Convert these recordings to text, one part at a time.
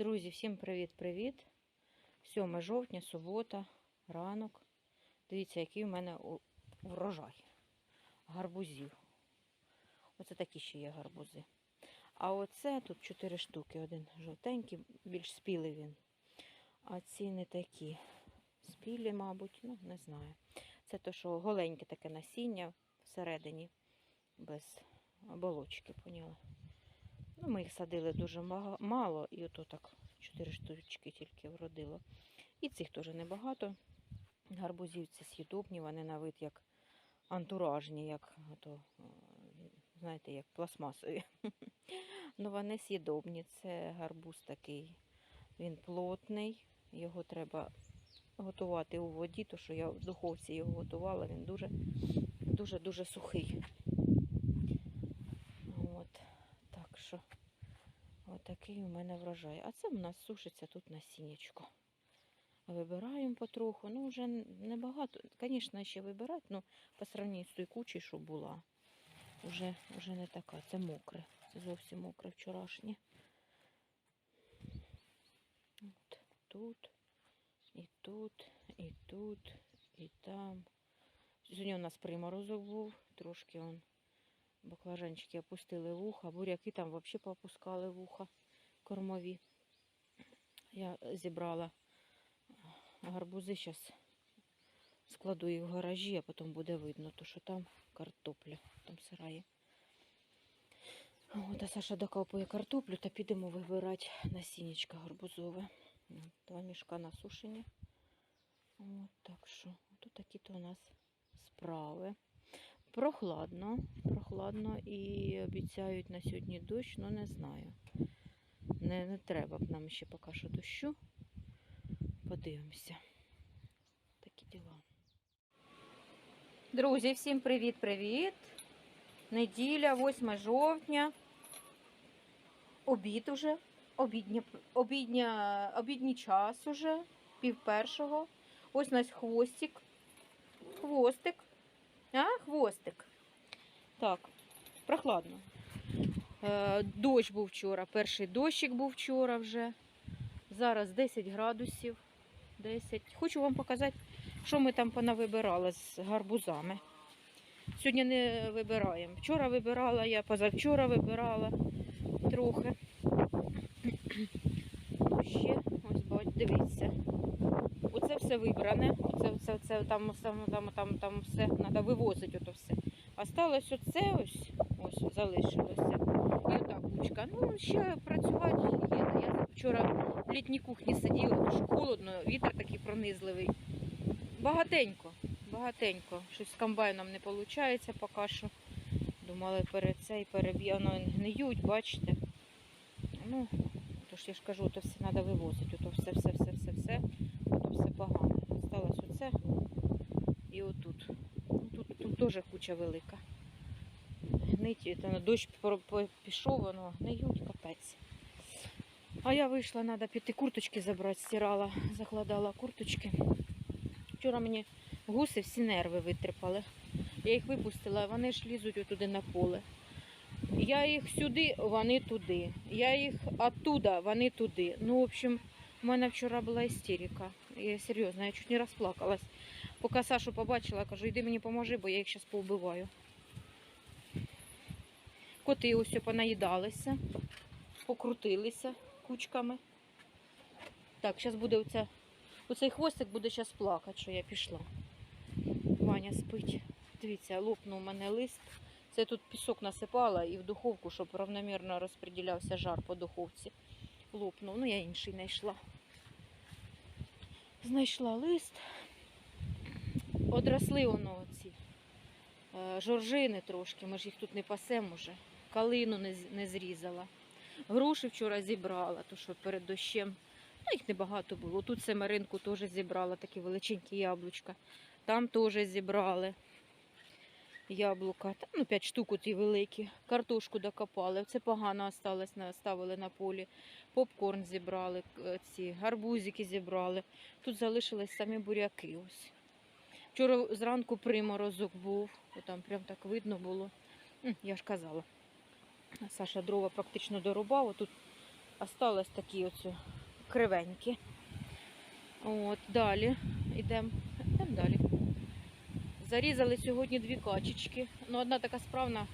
Друзі, всім привіт-привіт. 7 жовтня, субота, ранок. Дивіться, який в мене врожай гарбузів. Оце такі ще є гарбузи. А оце тут 4 штуки. Один жовтенький, більш спілий він. А ці не такі. Спілі, мабуть, ну, не знаю. Це то, що голеньке таке насіння всередині, без оболочки, поняла. Ну, ми їх садили дуже мало, і ото так 4 штучки тільки вродило. І цих теж небагато. Гарбузів це с'їдобні, вони на вид як антуражні, як ото, знаєте, як пластмасові. Ну, вони с'їдобні. Це гарбуз такий. Він плотний, його треба готувати у воді, тому що я в духовці його готувала, він дуже дуже дуже сухий. От, так що, отакий у мене врожай. А це в нас сушиться тут насіннячко. Вибираємо потроху. Ну, вже небагато. Звісно, ще вибирати, ну, по сравненню з тою кучею, що була, вже, вже не така. Це мокре. Це зовсім мокре вчорашнє. От, тут, і тут, і тут, і там. Сьогодні у нас приморозок був, трошки он баклажанчики опустили вуха, буряки там взагалі поопускали вуха кормові. Я зібрала гарбузи, зараз складу їх в гаражі, а потім буде видно, то що там картопля, там сирає. От, а Саша докопує картоплю та підемо вибирати насіннячка гарбузове. Два мішка насушені. От, так що, тут такі-то у нас справи. Прохладно, прохладно і обіцяють на сьогодні дощ, ну не знаю. Не, не треба нам ще поки що дощу. Подивимося. Такі діла. Друзі, всім привіт-привіт. Неділя, 8 жовтня. Обід уже. Обідня, обідня, обідній час уже, пів першого. Ось у нас хвостик. Хвостик. А, хвостик. Так, прохладно. Е, дощ був вчора. Перший дощик був вчора вже. Зараз 10 градусів. 10. Хочу вам показати, що ми там понавибирали з гарбузами. Сьогодні не вибираємо. Вчора вибирала я, позавчора вибирала трохи. Ну, ще, ось бач, дивіться. Оце все вибране. Оце, оце, оце там, там, там, там, там все треба вивозити. Осталось оце ось, ось залишилося. Ну, ще працювати є. Я вчора в літній кухні сиділа, що холодно, вітер такий пронизливий. Багатенько, багатенько. Щось з комбайном не виходить поки що. Думали перед цей переб'є, воно гниють, бачите. Ну, то ж я ж кажу, то все треба вивозити. Ото все, все, все, все, все. Ото все погано. Осталось оце і отут. Ну, Тут, тут теж куча велика. Гнить, та на дощ пішов, воно гниють, капець. А я вийшла, треба піти курточки забрати, стирала, закладала курточки. Вчора мені гуси всі нерви витріпали. Я їх випустила, вони ж лізуть отуди на поле. Я їх сюди, вони туди. Я їх оттуда, вони туди. Ну, в общем, у мене вчора була істерика. Я серйозно, я чуть не розплакалась. Поки Сашу побачила, кажу, йди мені поможи, бо я їх зараз повбиваю. Коти ось понаїдалися, покрутилися кучками. Так, зараз буде оця, оцей хвостик буде зараз плакати, що я пішла. Ваня спить. Дивіться, лопнув у мене лист. Це тут пісок насипала і в духовку, щоб равномірно розподілявся жар по духовці. Лопнув. Ну, я інший знайшла. Знайшла лист. Одросли воно оці е, жоржини трошки, ми ж їх тут не пасемо вже. Калину не, не зрізала. Груші вчора зібрала, то що перед дощем. Ну, їх небагато було. Тут семеринку теж зібрала, такі величенькі яблучка. Там теж зібрали яблука. Там, ну, 5 штук ті великі. Картошку докопали. Це погано осталось, ставили на полі. Попкорн зібрали, ці гарбузики зібрали. Тут залишились самі буряки. Ось. Вчора зранку приморозок був, там прям так видно було. Я ж казала. Саша дрова практично дорубав, тут Осталось такі оці кривенькі. От, далі йдемо. Йдемо далі. Зарізали сьогодні дві качечки. Ну, одна така справна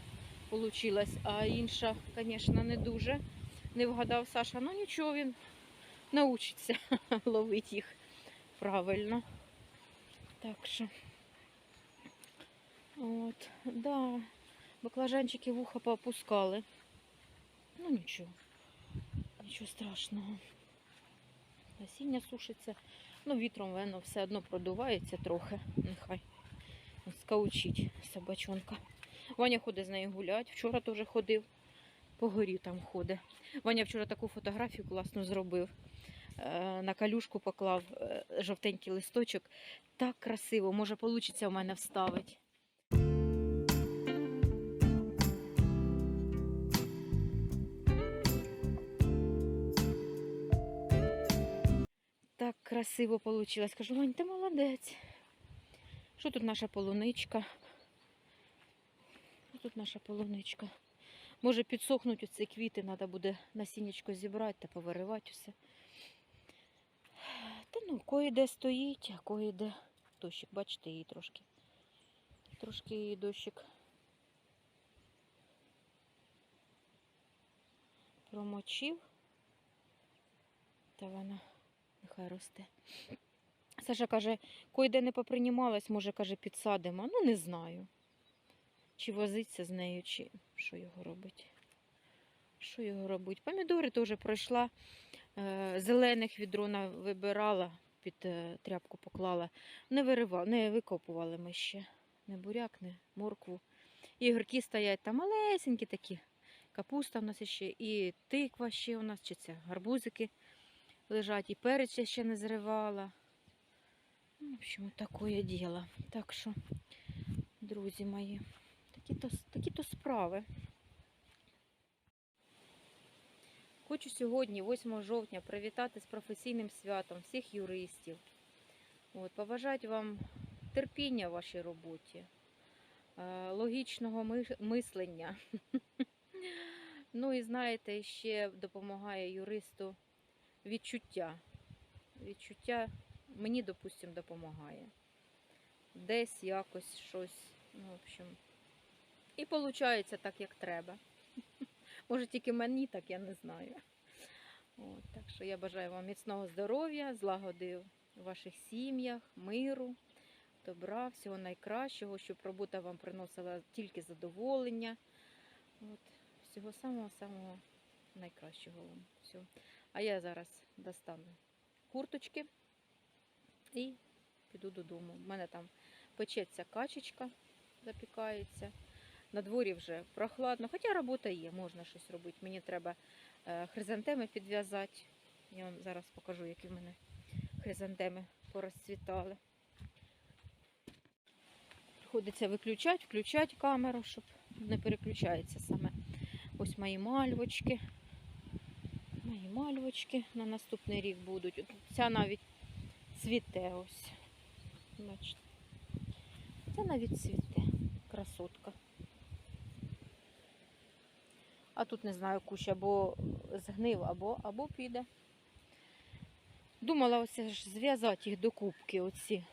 вийшла, а інша, звісно, не дуже. Не вгадав Саша. Ну нічого, він научиться ловити їх правильно. Так що. От, да. Баклажанчики вуха поопускали. Ну нічого. Нічого страшного. Насіння сушиться. Ну, вітром воно все одно продувається трохи. Нехай скаучить собачонка. Ваня ходить з нею гулять. Вчора теж ходив. По горі там ходить. Ваня вчора таку фотографію класно зробив. Е, На калюшку поклав е, жовтенький листочок. Так красиво, може, вийде у мене вставити. Красиво вийшло. Кажу, Вань, ти молодець. Що тут наша полуничка? Що тут наша полуничка? Може підсохнуть оці квіти, треба буде насіннячко зібрати та повиривати все. Та ну, кое-де стоїть, а кое-де дощик. Бачите, її трошки. Трошки її дощик. Промочив. Та вона нехай росте. Саша каже, кое-де не попринімалась, може, каже, підсадимо. Ну, не знаю. Чи возиться з нею, чи що його робить. Що його робить? Помідори теж пройшла. Е, зелених відрона вибирала, під е, тряпку поклала. Не виривала, не викопували ми ще. Не буряк, не моркву. І огірки стоять там малесенькі такі. Капуста в нас ще, і тиква ще у нас, чи це гарбузики лежать, і перець я ще не зривала. Ну, В общем, такое діло. Так що, друзі мої, такі-то, такі-то справи. Хочу сьогодні, 8 жовтня, привітати з професійним святом всіх юристів. От, побажати вам терпіння в вашій роботі, е, логічного мислення. Ну і знаєте, ще допомагає юристу відчуття. Відчуття мені, допустим, допомагає. Десь якось щось, ну, в общем. І виходить так, як треба. Може, тільки мені так, я не знаю. От, так що я бажаю вам міцного здоров'я, злагоди у ваших сім'ях, миру, добра, всього найкращого, щоб робота вам приносила тільки задоволення. От, всього самого-самого найкращого вам. Всього. А я зараз достану курточки і піду додому. У мене там печеться качечка, запікається. На дворі вже прохладно, хоча робота є, можна щось робити. Мені треба е, хризантеми підв'язати. Я вам зараз покажу, які в мене хризантеми порозцвітали. Приходиться виключати, включати камеру, щоб не переключається саме. Ось мої мальвочки. Мої мальвочки на наступний рік будуть. Ця навіть цвіте ось. Бачите. Ця навіть цвіте. Красотка. А тут не знаю, кущ або згнив, або, або піде. Думала ось ж зв'язати їх до кубки, оці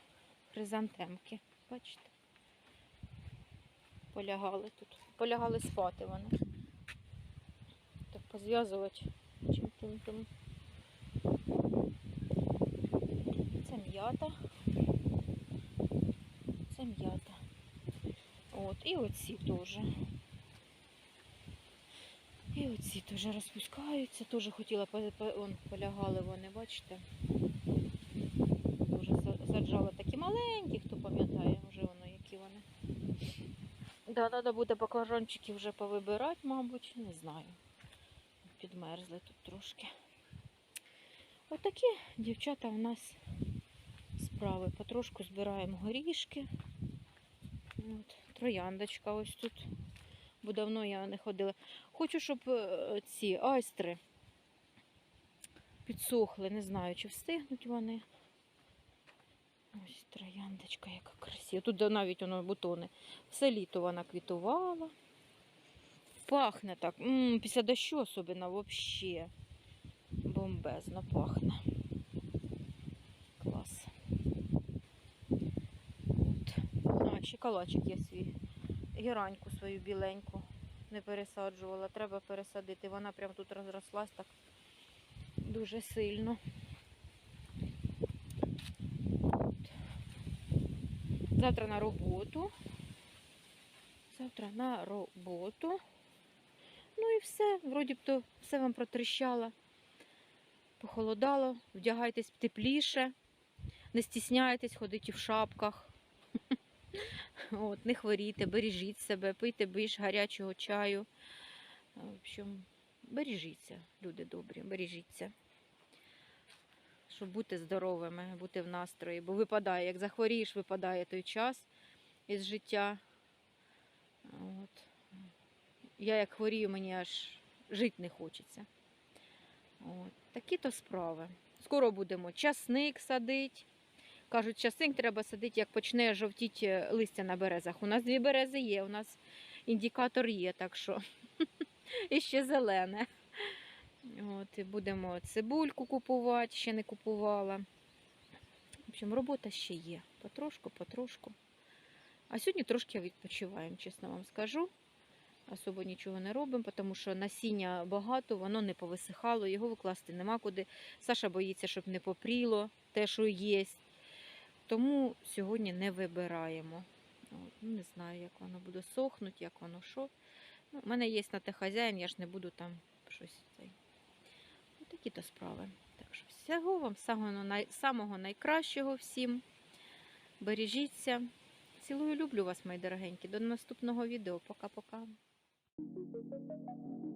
хризантемки. Бачите? Полягали тут. Полягали спати вони. Так позв'язувати чим тим. Це м'ята. Це м'ята. От, і оці теж. І оці теж розпускаються. Теж хотіла он, полягали вони, бачите. Дуже са- саджала такі маленькі, хто пам'ятає, вже воно які вони. Да, треба буде баклажанчики вже повибирати, мабуть, не знаю. Підмерзли тут трошки. Отакі дівчата у нас справи. Потрошку збираємо горішки. От, трояндочка ось тут. Бо давно я не ходила. Хочу, щоб е, ці айстри підсохли. Не знаю, чи встигнуть вони. Ось трояндочка, яка красива. Тут навіть воно бутони. Все літо вона квітувала. Пахне так. М, після дощу особливо взагалі. Бомбезно пахне. Клас. От. А, ще калачик є свій. Гераньку свою біленьку не пересаджувала. Треба пересадити. Вона прям тут розрослась так дуже сильно. От. Завтра на роботу. Завтра на роботу. Ну і все. Вроді б то все вам протріщало. Похолодало, вдягайтесь тепліше, не стісняйтесь, ходіть в шапках. От, не хворійте, бережіть себе, пийте більш гарячого чаю. В общем, бережіться, люди добрі, бережіться. Щоб бути здоровими, бути в настрої. Бо випадає, як захворієш, випадає той час із життя. Я як хворію, мені аж жити не хочеться. Такі то справи. Скоро будемо часник садити. Кажуть, часник треба садити, як почне жовтіти листя на березах. У нас дві берези є, у нас індикатор є, так що і ще зелене. От, і будемо цибульку купувати, ще не купувала. В общем, робота ще є. Потрошку, потрошку. А сьогодні трошки відпочиваємо, чесно вам скажу. Особо нічого не робимо, тому що насіння багато, воно не повисихало, його викласти нема куди. Саша боїться, щоб не попріло те, що є. Тому сьогодні не вибираємо. Ну, не знаю, як воно буде сохнути, як воно що. Ну, у мене є на те хазяїн, я ж не буду там щось. Такі то справи. Так що всього вам самого, самого найкращого всім. Бережіться. Цілую, люблю вас, мої дорогенькі. До наступного відео. Пока-пока. Thank you.